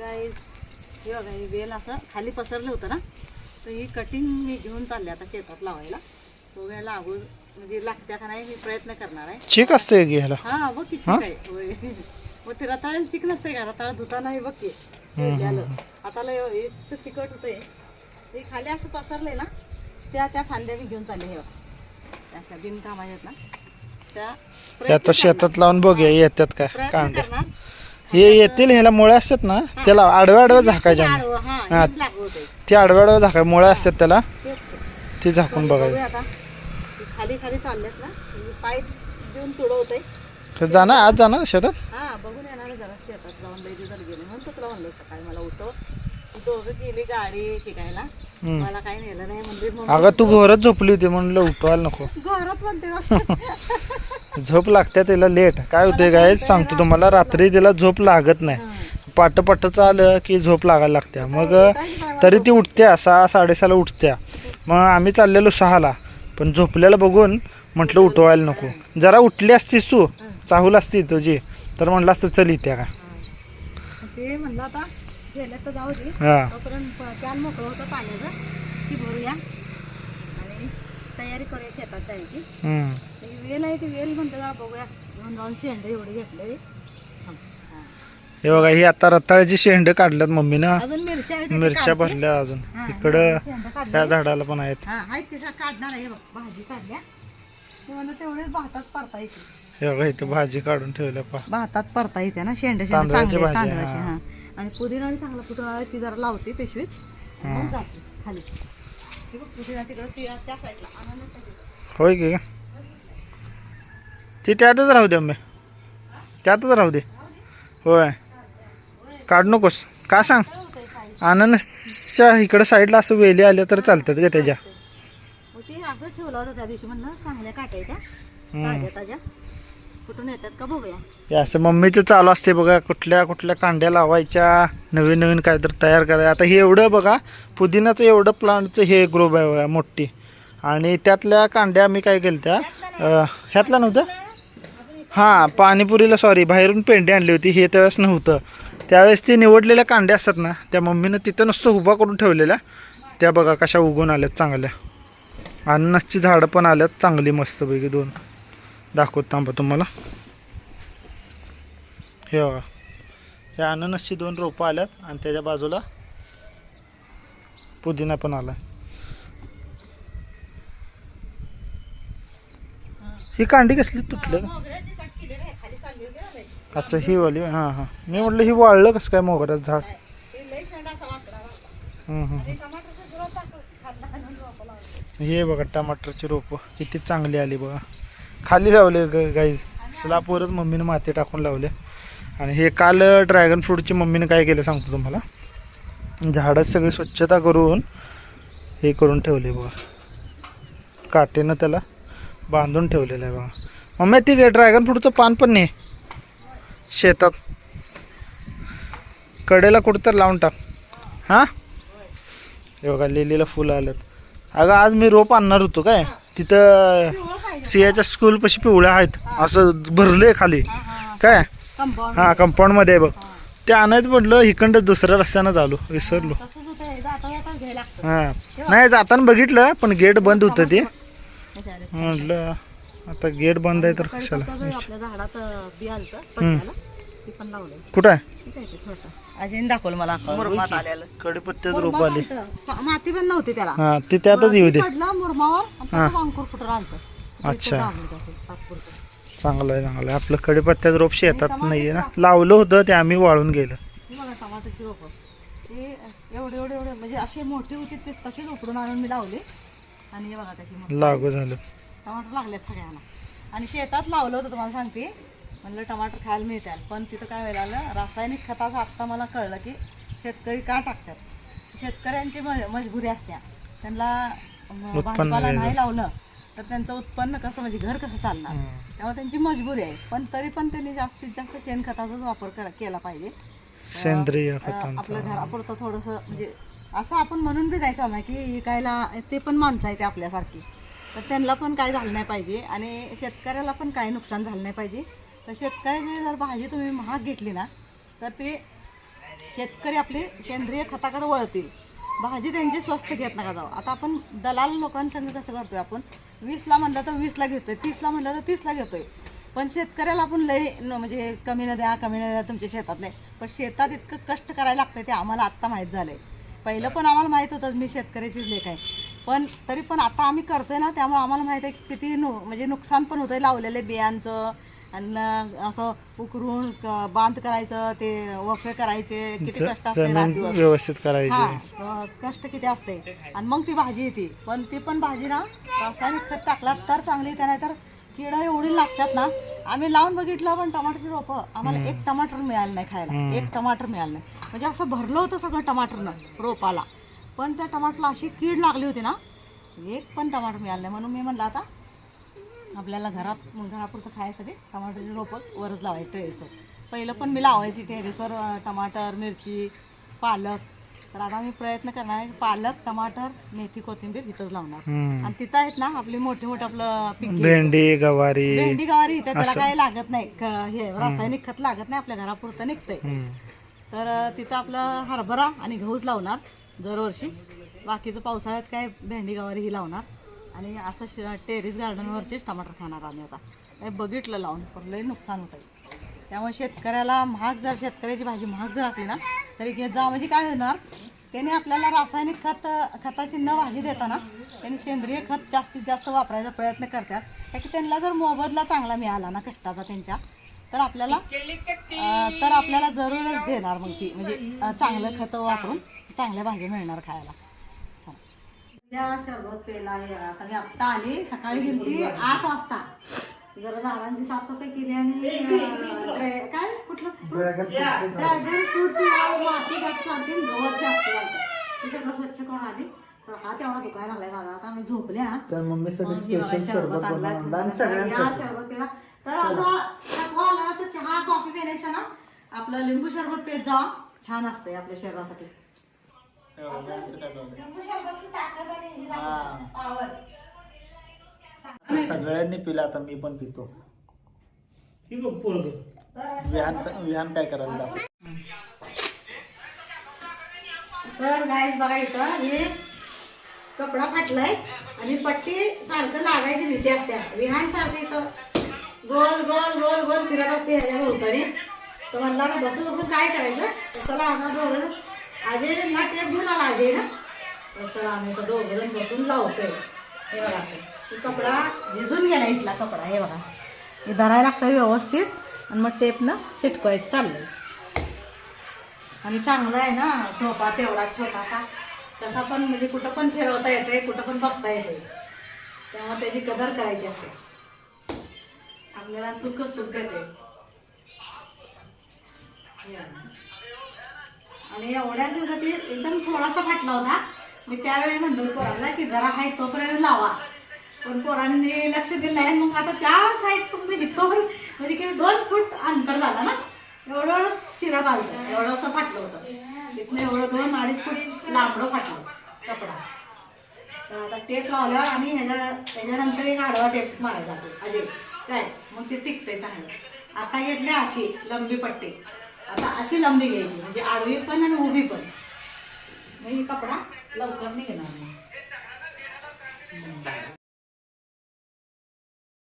Guys हे बघा हे वेल असं खाली पसरलं होतं ना? तर ही कटिंग मी घेऊन चालले आता शेतात लावायला. तो वेळ लागू म्हणजे लागत्या का नाही मी प्रयत्न करणार आहे. चिक असते की ह्याला हा बघ की हा? चिक आहे. होय. मग ते रताळ्याला चिक नसते का? रताळा धुता नाही बघ की. सोडल्यालं. आता लय इतकं चिकट होतंय. ते खाली असं पसरलंय ना त्या त्या फांद्या मी घेऊन चालले हे बघ. त्या अशा बिनकामाच्या आहेत ना. त्या हे प्रयत्न आता शेतात लावून बघूया येतात काय प्रयत्न कांदे. करणार. हे येतील ह्याला मुळे असतात ना त्याला आडव्या आडव्या झाकायच्या. हा. ते आडव्या आडव्या झाकाय मुळे असतात त्याला. ते. झाकून बघूया बघायचं. खाली खाली चाललेत ना. म्हणजे पाय देऊन जाणार आज जाणार शेतात? हा बघून येणार जरा शेतात. गेले सकाळी मला उठव. दोघं गेली गाडी शिकायला. हम्म. मला काही नेलं नाही म्हणजे मग अगं तू घरात झोपली होती म्हणलं उठवायला नको. घरात म्हणते बघ. झोप लागते त्याला लेट. काय होते काय सांगतो तुम्हाला रात्री तिला झोप लागत नाही. पाट पाटचं आलं की झोप लागायला लागत्या. मग तरी ती उठत्या सहा साडेसहाला उठत्या. मग आम्ही चाललेलो सहाला. पण झोपलेलं बघून म्हटलं उठवायला नको. जरा उठली असतीस तू. चाहूल असती तुझी. तर म्हणलं असतं चल इथे का. ते म्हणलं आता तर जाऊ दे. हा. तोपर्यंत कॅन मोकळं होतं पाण्याचं. ती भरूया. आणि तयारी करूया शेतात जायची. हम्म. ती वेल आहे ती वेल म्हणते जरा बघूया. घेऊन जाऊन शेंड एवढे घेतले. हे. बघा ही आता रताळ्याची शेंड काढल्यात मम्मीनं. अजून मिरच्या आहेत, मिरच्या काढते. भरल्या अजून. हा, इकडं शेंडं काढली. त्या झाडाला पण आहेत. हा आहेत तिचा काढणार आहे. बघ भाजी काढल्या. ते म्हणलं तेवढेच भातात परता येते हे बघा इथं भाजी काढून ठेवल्या पा भातात परता येते ना शेंड शेंड तांदळाची चांगली भाजी, तांदळाची हा. हा. आणि पुदिना आणि चांगला पुदिना आहे, ती जरा लावते पिशवीत. मग जाते खाली. हे बघ पुदिना तिकडं त्या त्या साईडला अननस आहे. होय की? ती त्यातच राहू दे मम्मी त्यातच राहू दे. होय. काढ नकोस. का सांग? काय होतंय साईड अननसच्या इकडं साईडला असं वेली आल्या तर चालतात का त्याच्या. मग ते असंच ठेवलं होतं त्या दिवशी म्हणलं चांगल्या काट्या त्या. हम्म. ताज्या ताज्या. कुठून येतात का बघूया. हे असं मम्मीचं चालू असते बघा कुठल्या कुठल्या कांड्या लावायच्या नवीन नवीन काहीतरी तयार करायचं. आता हे एवढं बघा पुदिनाचं एवढं प्लांटचं हे ग्रोब आहे बघा मोठी. आणि त्यातल्या कांड्या मी काय केल्या त्या ह्यातल्या नव्हतं हां पाणीपुरीला सॉरी बाहेरून पेंडी आणली होती हे त्यावेळेस नव्हतं. त्यावेळेस ती निवडलेल्या कांड्या असतात ना त्या मम्मीनं तिथं नुसतं उभा करून ठेवलेल्या. त्या बघा कशा उगून आल्यात चांगल्या. अननसची झाडं पण आल्यात चांगली मस्तपैकी दोन. दाखवत थांबा तुम्हाला. हे बघा. हे अननसची दोन रोपं आल्यात आणि त्याच्या बाजूला पुदिना पण आला ही कांडी कसली तुटलं? अच्छा ही वाली. हां हां. मी म्हटलं ही वाळलं कसं काय मोगऱ्याचं झाड? हे बघा टमाटरची रोपं. किती चांगली आली बघा. खाली लावले गाईज स्लापवरच मम्मीनं माती टाकून लावले. आणि हे काल ड्रॅगन फ्रूटची मम्मीनं काय केलं सांगतो तुम्हाला. झाडं सगळी स्वच्छता करून हे करून ठेवले बघा. काटेनं त्याला बांधून ठेवलेलं आहे बघा. मम्मी ती ड्रॅगन फ्रूटचं पान पण नाही. शेतात. कडेला कुठं तर लावून टाक. हां? हे बघा लिलीला फुलं आलं अगं आज मी रोप आणणार होतो काय? तिथं. सियाच्या स्कूल पशी पिवळ्या आहेत. असं भरले खाली. काय. हा कंपाऊंडमध्ये आहे बघ. ते आणायचं म्हटलं इकडं दुसऱ्या रस्त्यानं झालो विसरलो. हे, नाही जाताना बघितलं पण गेट बंद होतं ते. म्हटलं आता गेट बंद आहे तर कशाला? ते पण लावलंय. कुठं आहे? ठीक आहे ते छोटं अजयने दाखवलं मला. मुरमात आलेलं. कडीपत्त्याच रोप आली. मुरमात आलतं. माती पण नव्हती त्याला. हा ते त्यातच येऊ दे. पडला मुरमावर आणि त्याचं अंकुर फुटून आलतं अच्छा. तात्पुरतं. चांगलं आहे चांगलं आहे. आपलं कडीपत्त्याचं रोप शेतात नाहीये ना. लावलं होतं ते आम्ही वाळून गेलं. हे बघा टमाटरची रोपं. ते एवढे एवढे एवढे म्हणजे असे मोठे होते ते तसेच उकडून आणून मी लावले. आणि हे बघा त्याची लागू झालं. टमाटर लागलेत सगळ्यांना. आणि शेतात लावलं होतं तुम्हाला सांगते. म्हणलं टमाटर खायला मिळतात. पण तिथं काय व्हायला आलं रासायनिक खताचं आत्ता मला कळलं की शेतकरी का टाकतात? शेतकऱ्यांची म- मजबुरी असत्या. त्यांना भाजीपाला. नाही लावलं तर त्यांचं उत्पन्न कसं म्हणजे घर कसं चालणार. तेव्हा त्यांची मजबुरी आहे. पण तरी पण त्यांनी जास्तीत जास्त शेणखताचाच वापर केला पाहिजे. सेंद्रिय आपल्या घरापुरतं थोडंसं म्हणजे असं आपण म्हणून बी नाही चालणार की विकायला ते पण माणसं आहे ते आपल्यासारखी. तर त्यांना पण काय झालं नाही पाहिजे आणि शेतकऱ्याला पण काही नुकसान झालं नाही पाहिजे. तर शेतकऱ्याची जर भाजी तुम्ही महाग घेतली ना तर ते शेतकरी आपले सेंद्रिय खताकडे वळतील. भाजी त्यांची स्वस्त घेत नका जाऊ. आता आपण दलाल लोकांसंग कसं करतोय आपण? वीसला म्हणलं तर वीसला घेतोय तीसला म्हणलं तर तीसला घेतोय. पण शेतकऱ्याला आपण लय न- म्हणजे कमी न द्या कमी न द्या तुमच्या शेतात नाही. पण शेतात इतकं कष्ट करायला लागतं ते आम्हाला आत्ता माहीत झालं आहे पहिलं पण आम्हाला माहीत होतं मी शेतकऱ्याचीच लेख आहे. पण तरी पण आता आम्ही करतोय ना त्यामुळे आम्हाला माहीत आहे किती नु म्हणजे नुकसान पण होतं आहे लावलेले बियांचं. आणि असं उकरून क- बांध करायचं ते वफे करायचे किती कष्ट असते. व्यवस्थित करायची. हा अं, कष्ट किती असते आणि मग ती भाजी येते. पण ती पण भाजी ना रासायनिक खत टाकला तर चांगली येते नाही तर किडा एवढी लागतात ना आम्ही लावून बघितलं पण टमाटरची रोपं आम्हाला एक टमाटर मिळालं नाही खायला. एक टमाटर मिळालं नाही. म्हणजे असं भरलं होतं सगळं टमाटरनं रोपाला. पण त्या टमाटरला अशी कीड लागली होती ना एक पण टमाटर मिळालं नाही. म्हणून मी म्हणलं आता आपल्याला घरात घरापुरतं खायसाठी टमाटरची रोपं वरच लावायची टेरेसवर पहिलं पण मी लावायची टेरेसवर टमाटर मिरची पालक. तर आता मी प्रयत्न करणार आहे पालक टमाटर मेथी कोथिंबीर इथंच लावणार. आणि तिथं आहेत ना आपली मोठे मोठे आपलं पीक. भेंडी गवारी. भेंडी गवारी इथं त्याला काही लागत नाही. क- हे रासायनिक खत लागत नाही आपल्या घरापुरतं निघतंय. तर तिथं आपलं हरभरा आणि गहूच लावणार दरवर्षी. बाकीचं पावसाळ्यात काय भेंडी गवारी ही लावणार. आणि असं श टेरिस गार्डनवरचेच टमाटर खाणार आम्ही आता. हे बघितलं लावून पण लई नुकसान होतं त्यामुळे शेतकऱ्याला महाग जर शेतकऱ्याची भाजी महाग जर असली ना तरी घेत जा म्हणजे काय होणार त्याने आपल्याला रासायनिक खत खताची न भाजी देताना त्यांनी सेंद्रिय खत जास्तीत जास्त वापरायचा प्रयत्न करतात. त्या की त्यांना जर मोबदला चांगला मिळाला ना कष्टाचा त्यांच्या तर आपल्याला तर आपल्याला जरूरच देणार मग ती. म्हणजे चांगलं खतं वापरून चांगल्या भाज्या मिळणार खायला. या शरबत पेला हे आता मी आत्ता आली. सकाळी गेली आठ वाजता. जरा झाडांची साफसफाई केली आणि ड्रॅ- काय? कुठलं? ड्रॅगन फ्रूटची माती जास्त लागते गवत जास्त लागतं ते सगळं स्वच्छ करून आली. तर हा तेवढा दुखायला लागलाय माझा. आता मी झोपले हा तर मम्मीसाठी मग स्पेशल शरबत आणलाय बनवलं आणि या सगळ्यांसाठी. शरबत पेला तर आता थकवा आला ना तर चहा कॉफी पिण्यापेक्षा ना आपलं लिंबू शरबत पेत जावा छान असतंय आपल्या शरीरासाठी. सगळ्यांनी पिला आता मी पण पितो. विहान विहान काय करायला? तर गायस बघा इथं हे कपडा फाटलाय आणि पट्टी सारखं लागायची भीती असते. विहान सारखं इथं गोल गोल गोल गोल फिरत असते ह्याच्या भोवतारी तर म्हणला ना बसून बसून काय करायचं? चला आता दोघं अजय ना टेप घेऊन आला अजय ना? तर चला आम्ही तर दोघं जण बसून लावतोय. हे बघा असं. कपडा झिजून गेला इथला कपडा हे बघा. हे धरायला लागतं व्यवस्थित. आणि मग टेपनं चिटकवायचं चाललंय. आणि चांगला आहे ना सोफा तेवढा छोटासा. तसा पण म्हणजे कुठं पण फिरवता येते कुठं पण बघता येते तेव्हा त्याची कदर करायची असते. आपल्याला सुख सुख देते आणि एवढ्या दिवसासाठी एकदम थोडासा फाटला होता. मी त्यावेळी म्हणलो पोरांना की जरा हाय तोपर्यंत लावा. पण पोरांनी लक्ष दिलं नाही. मग आता त्या साईड तुम्ही इथं म्हणजे की दोन फूट अंतर झालं ना. एवढं एवढं चिरात चालतं एवढं असं फाटलं होतं. तिथनं एवढं दोन अडीच फूट लांबडं फाटलं कपडा. तर आता टेप लावल्यावर आणि ह्याच्या त्याच्यानंतर एक आडवा टेप मारायला जातो अजय. काय? मग ते टिकतंय चांगलं. आता घेतली अशी लंबी पट्टी. आता अशी लांबी घ्यायची म्हणजे आडवी पण आणि उभी पण. मग कपडा लवकर निघणार नाही.